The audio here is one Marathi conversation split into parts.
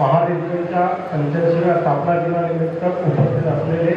महारेल्वेच्या पंच्याऐंशीव्या स्थापना दिनानिमित्त उपस्थित असलेले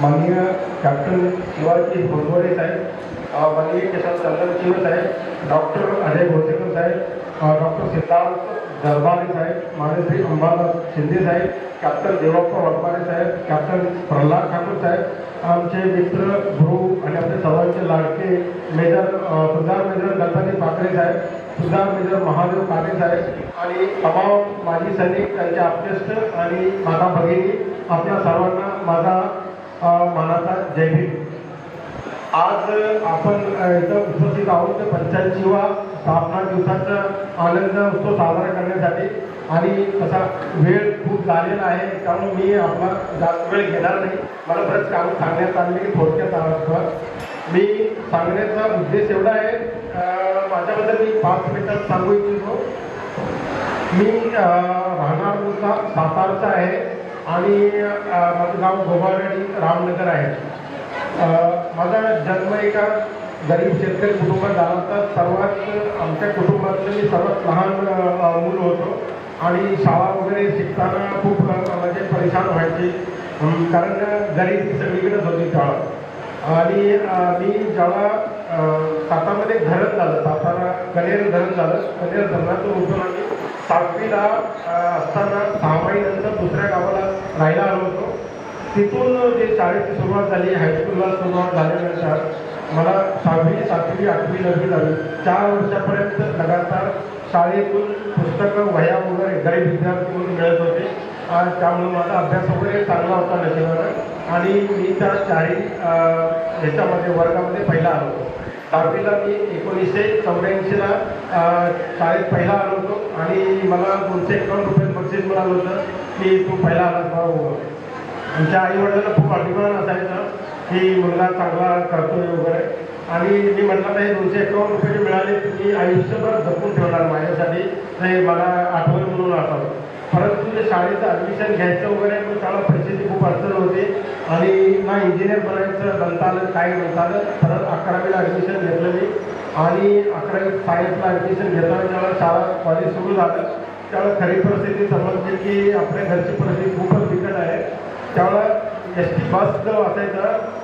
माननीय कॅप्टन शिवाजी भोजवडे साहेब माननीय केशव चंद्रशिव साहेब डॉक्टर अजय भोसेकर साहेब डॉक्टर सिद्धार्थ दरबारे साहेब मानश्री अंबादास शिंदे साहेब कॅप्टन देवप्पा वडपारे साहेब कॅप्टन प्रल्हाद ठाकूर साहेब आमचे मित्र गुरु आणि आपले सर्वांचे लाडके मेजर अ, सुधार मेजर गणपती पाकरे साहेब सुधार मेजर महादेव काटे साहेब आणि तमाम माजी सैनिक त्यांचे आप्तेष्ट आणि माता भगिनी आपल्या सर्वांना माझा मानाचा जय भीम. आज आपण इथं उपस्थित आहोत पंच्याऐंशीवा स्थापना दिवसाचा आनंद उत्सव साजरा करण्यासाठी. आणि तसा वेळ खूप झालेला आहे त्यामुळे मी आपला जास्त वेळ घेणार नाही. मला बरंच काम सांगण्यात आले की थोडक्यात मी सांगण्याचा उद्देश एवढा आहे माझ्याबद्दल मी पाच मिनिटात सांगू इच्छितो. मी राहणार मुलगा सातारचा आहे आणि माझं गाव गोबारडी रामनगर आहे. माझा जन्म एका गरीब शेतकरी कुटुंबात झाला तर सर्वात आमच्या कुटुंबातलं मी सर्वात लहान मुलं मूल होतो. आणि शाळा वगैरे शिकताना खूप म्हणजे परेशान व्हायची. कारण गरीब सगळीकडेच होती शाळा. आणि मी ज्याला सातारमध्ये धरण झालं सातारा कनेर धरण झालं. कनेर धरणातून उठून आम्ही सातवीला असताना सहा महिन्यानंतर दुसऱ्या गावाला राहायला आलो होतो. तिथून जे शाळेची सुरुवात झाली हायस्कूलला सुरुवात झाल्यानंतर मला सहावी सातवी आठवी नववी झाली. चार वर्षापर्यंत लगातार शाळेतून पुस्तकं वह्या वगैरे गरीब विद्यार्थी म्हणून मिळत होते. आणि त्यामुळे माझा अभ्यास वगैरे चांगला होता नशिबानं. आणि मी त्या चारही ह्याच्यामध्ये वर्गामध्ये पहिला आलो होतो. दहावीला मी एकोणीसशे चौऱ्याऐंशीला शाळेत पहिला आलो होतो. आणि मला दोनशे एकावन्न रुपये बक्षीस मिळालं होतं की तू पहिला आलास बरोबर हो. आमच्या आई वडिलांना खूप अभिमान असायचं की मुलगा चांगला करतोय वगैरे. आणि मी म्हटलं नाही दोनशे एकावन्न रुपये मिळाले मी आयुष्यभर जपून ठेवणार माझ्यासाठी. ते मला आठवण म्हणून आठवलं. परंतु शाळेचं ॲडमिशन घ्यायचं वगैरे पण त्याला पैशाची खूप अडचण होते. आणि ना इंजिनियर बनायचं बनता आलं काय म्हणता आलं परत अकरावीला ॲडमिशन घेतलं मी. आणि अकरावी सायन्सला ॲडमिशन घेताना जेव्हा शाळा कॉलेज सुरू झालं त्यावेळेला खरी परिस्थिती समजली की आपल्या घरची परिस्थिती खूपच बिकट आहे. त्यावेळेला एस टी बस जर असायचं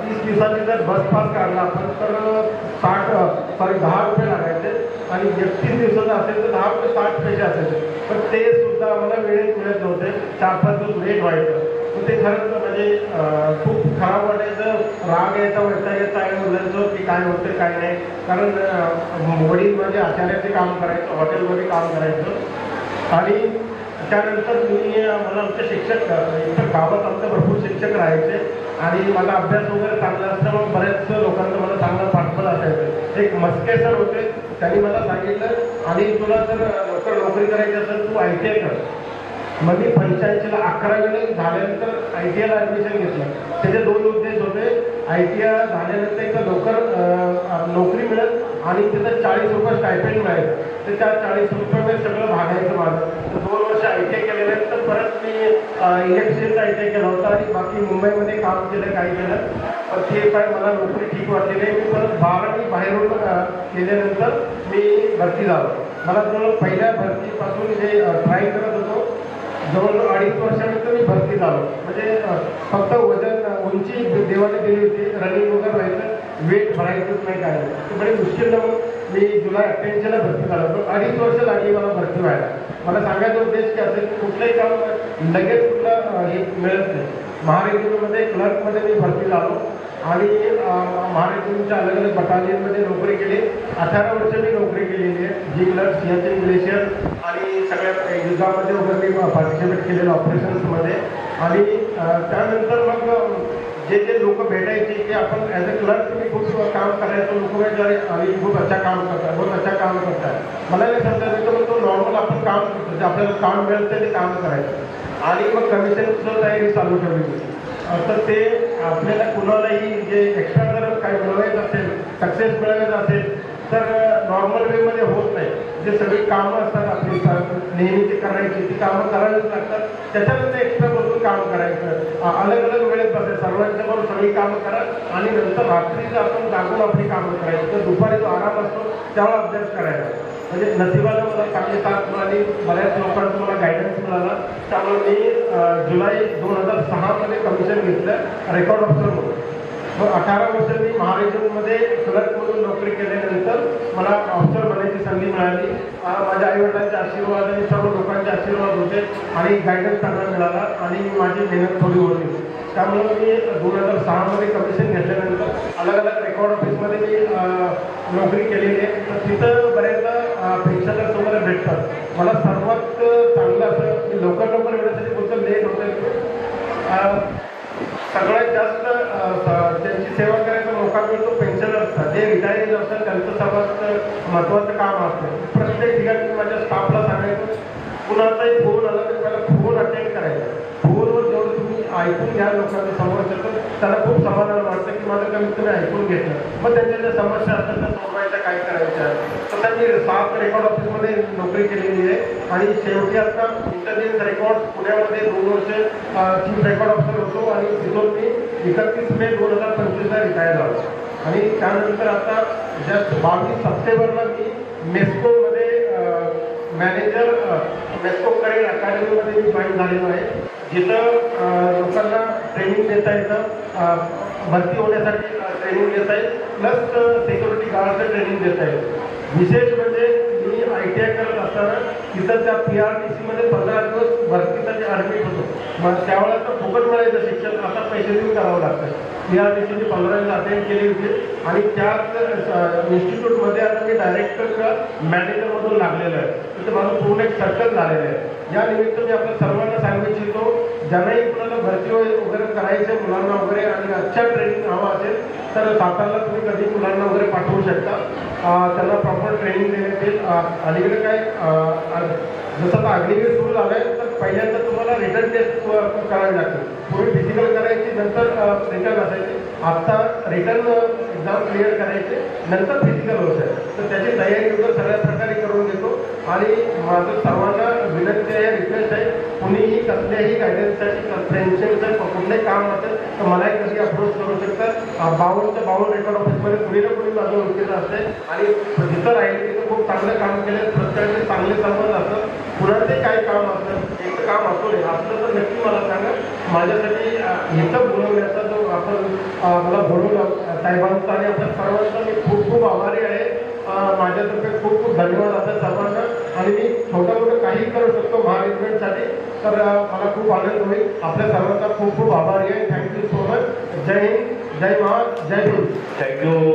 तीस दिवसाची जर बस पास काढला आपण तर साठ सॉरी दहा रुपये लागायचे. आणि एकतीस दिवसाचं असेल तर दहा ते साठ पैसे असायचे पण ते सुद्धा आम्हाला वेळेत मिळत नव्हते. चार पाच दिवस लेट व्हायचं. तर ते खरंच म्हणजे खूप खराब वाटायचं. राग यायचा वैताग यायचा. आहे मुलांचं की काय होतं काय नाही. कारण वडील म्हणजे आचार्याचे काम करायचं हॉटेलमध्ये काम करायचं. आणि त्यानंतर मी मला आमचे शिक्षक इतर गावात आमचे भरपूर शिक्षक राहायचे. आणि मला अभ्यास वगैरे चांगला असल्यामुळे बऱ्याच लोकांचं मला चांगलं पाठबळ असायचं. एक मस्के सर होते. त्यांनी मला सांगितलं आणि तुला जर लवकर नोकरी करायची असेल तू आय टी आय कर. मग मी पंच्याऐंशीला अकरावीला झाल्यानंतर आय टी आयला ॲडमिशन घेतलं. त्याचे दोन उद्देश होते. आय टी आय झाल्यानंतर एक लवकर नोकरी मिळेल आणि त्याचं चाळीस रुपये स्टायपेंड मिळेल. तर त्या चाळीस रुपये सगळं भागायचं माझं. तर दोन वर्ष आय टी आय केल्यानंतर परत मी इलेक्ट्रिशियनचा आय टी आय केला होता आणि बाकी मुंबईमध्ये काम केलं काय केलं. पण ते काय मला नोकरी ठीक वाटली नाही. मी परत बारावी बाहेरून केल्यानंतर मी भरती झालो. मला जवळ पहिल्या भरतीपासून जे ट्राय करत होतो जवळजवळ अडीच वर्षानंतर मी भरती झालो. म्हणजे फक्त वजन उंची देवाने दिली होती रनिंग वगैरे व्हायचं वेट भरायचंच नाही काय नाही. ते बड़ी मुश्किल मग मी जुलै अठ्ठ्याऐंशीला भरती झालो. पण अडीच वर्ष लागली मला भरती व्हायला. मला सांगायचा उद्देश की असेल की कुठलंही काम लगेच कुठलं हे मिळत नाही. महारेल्वेमध्ये क्लर्कमध्ये मी भरती झालो आणि अ, महारेल्वेच्या अलग अलग बटालियनमध्ये नोकरी केली. अठरा वर्ष मी नोकरी केलेली आहे. जी क्लर्क सियाचिन ग्लेशियर आणि सगळ्या युद्धामध्ये वगैरे मी पार्टिसिपेट केलेलं ऑपरेशन्समध्ये. आणि त्यानंतर मग जे जे लोक भेटायचे ते आपण ॲज अ क्लर्क मी खूप काम करायचं लोक भेटायचे आणि खूप अच्छा काम करतात बहुत अच्छा काम करतात. मला नाही समजायचं तो नॉर्मल आपण काम करतो जे आपल्याला काम मिळतं ते काम करायचं. आणि मग कमिशनचं तयारी चालू ठेवली होती असं ते आपल्याला कुणालाही जे एक्स्ट्रा जर काही मिळवायचं असेल सक्सेस मिळवायचं असेल तर नॉर्मल वेमध्ये होत नाही. जे सगळी कामं असतात आपली नेहमीची करायची ती कामं करावीच लागतात. त्याच्यानंतर एक्स्ट्रा बसून काम करायचं. अलग अलग वेळेत बसायचं सर्वांच्या बरोबर सगळी कामं करा आणि नंतर रात्री आपण जागून आपली कामं करायची तर दुपारी जो आराम असतो त्यावेळा अभ्यास करायचा. म्हणजे नशिबाला मला चांगली साथ मिळाली बऱ्याच लोकांना मला गायडन्स मिळाला त्यामुळे मी जुलै दोन हजार सहामध्ये कमिशन घेतलं रेकॉर्ड ऑफिसर म्हणून. मग अठरा वर्ष मी महाराष्ट्रामध्ये क्लर्क म्हणून नोकरी केल्यानंतर मला ऑफिसर बनायची संधी मिळाली. माझ्या आईवडिलांचे आशीर्वाद आणि सर्व लोकांचे आशीर्वाद होते आणि गायडन्स चांगला मिळाला आणि माझी मेहनत थोडी होती त्यामुळे मी दोन हजार सहामध्ये कमिशन घेतल्यानंतर अलग अलग रेकॉर्ड ऑफिसमध्ये मी नोकरी केलेली आहे. तर तिथं बऱ्याच मला सर्वात चांगलं असं मी लवकर लवकर येण्यासाठी बोलतो लेट होतं सगळ्यात जास्त त्यांची सेवा करायचा मौका मिळतो पेन्शनर्सचा जे रिटायरिंग असतात त्यांचं सर्वात महत्त्वाचं काम असतं. प्रत्येक ठिकाणी माझ्या स्टाफला सांगायचं कुणाचाही फोन आला तर मला फोन अटेंड करायचा. फोनवर जेवढं तुम्ही ऐकून घ्या लोकांच्या समोर तर त्याला खूप समाधान वाटतं की माझं कमीत कमी ऐकून घेतलं. मग त्यांच्या ज्या समस्या असतात त्या सोडवायच्या काय करायच्या तसं मी सात रेकॉर्ड ऑफिसमध्ये नोकरी केलेली आहे. आणि शेवटी आता इंटरनेट रेकॉर्ड पुण्यामध्ये दोन वर्ष चीफ रेकॉर्ड ऑफिसर होतो आणि तिथून मी एकतीस मे दोन हजार पंचवीसला रिटायर झालो. आणि त्यानंतर आता जस्ट बावीस सप्टेंबरला मी मेस्कोमध्ये मॅनेजर मेस्को करेल अकॅडमीमध्ये मी जॉईन झालेलो आहे. जिथं लोकांना ट्रेनिंग देता येतं. भरती होण्यासाठी ट्रेनिंग देता येईल. प्लस सिक्युरिटी गार्डचं ट्रेनिंग देता येईल. विशेष म्हणजे मी आय टी आय करत असताना तिथं त्या पी आर टी सीमध्ये पंधरा दिवस भरतीसाठी ॲडमिट होतो मग त्यावेळेला तर फुकट मिळायचं शिक्षण आता पैसे देऊन करावं लागतं. पी आर टी सीने पंधरा दिवस अटेंड केली होती आणि त्याच इन्स्टिट्यूटमध्ये आता मी डायरेक्टर मॅनेजरमधून लागलेलं आहे. तिथं माझं पूर्ण एक सर्कल झालेलं आहे. या निमित्त मी आपल्या सर्वांना सांगू इच्छितो ज्यांनाही कुणाला भरती वगैरे वगैरे करायचे मुलांना वगैरे आणि अच्छा ट्रेनिंग हवा असेल तर सातारला तुम्ही कधी मुलांना वगैरे पाठवू शकता. त्यांना प्रॉपर ट्रेनिंग देण्यात येईल. अलीकडे काय जसं आता अग्निवीर सुरू झालं आहे तर पहिल्यांदा तुम्हाला रिटर्न टेस्ट करावी लागते पूर्वी फिजिकल करायची नंतर रिटर्न असायचे. आत्ता रिटर्न एक्झाम क्लिअर करायचे नंतर फिजिकल होत तर त्याची तयारी वगैरे सगळ्या प्रकारे करून घेतो. आणि माझं सर्वांना विनंती आहे रिक्वेस्ट आहे कुणीही कसल्याही गायडन्ससाठी फ्रेंडशिपचं कुठलंही काम असेल तर मला एक अप्रोच करू शकतात. अं, बावनच्या बावन्न रेकॉर्ड ऑफिसमध्ये कुणी ना कुणी माझं ओळखीचं असते आणि जिथं राहील तिथं खूप चांगलं काम केलं प्रत्येकाचे चांगले संबंध असतात कुणाचंही काही काम असतं. एक काम असू नये असलं तर नक्की मला सांगा. माझ्यासाठी इथं बोलवण्याचा जो आपण मला बोलवलं साहेबांचा आणि आपल्या सर्वांचा मी खूप खूप आभारी आहे. माझ्यातर्फे खूप खूप धन्यवाद असतात सर्वांना. आणि मी छोटं मोठं काही करू शकतो. महारेजमेंटसाठी तर मला खूप आनंद होईल. आपल्या सर्वांचा खूप खूप आभारी आहे. थँक्यू सो मच जय हिंद. जय महाराज. जय हिंद थँक्यू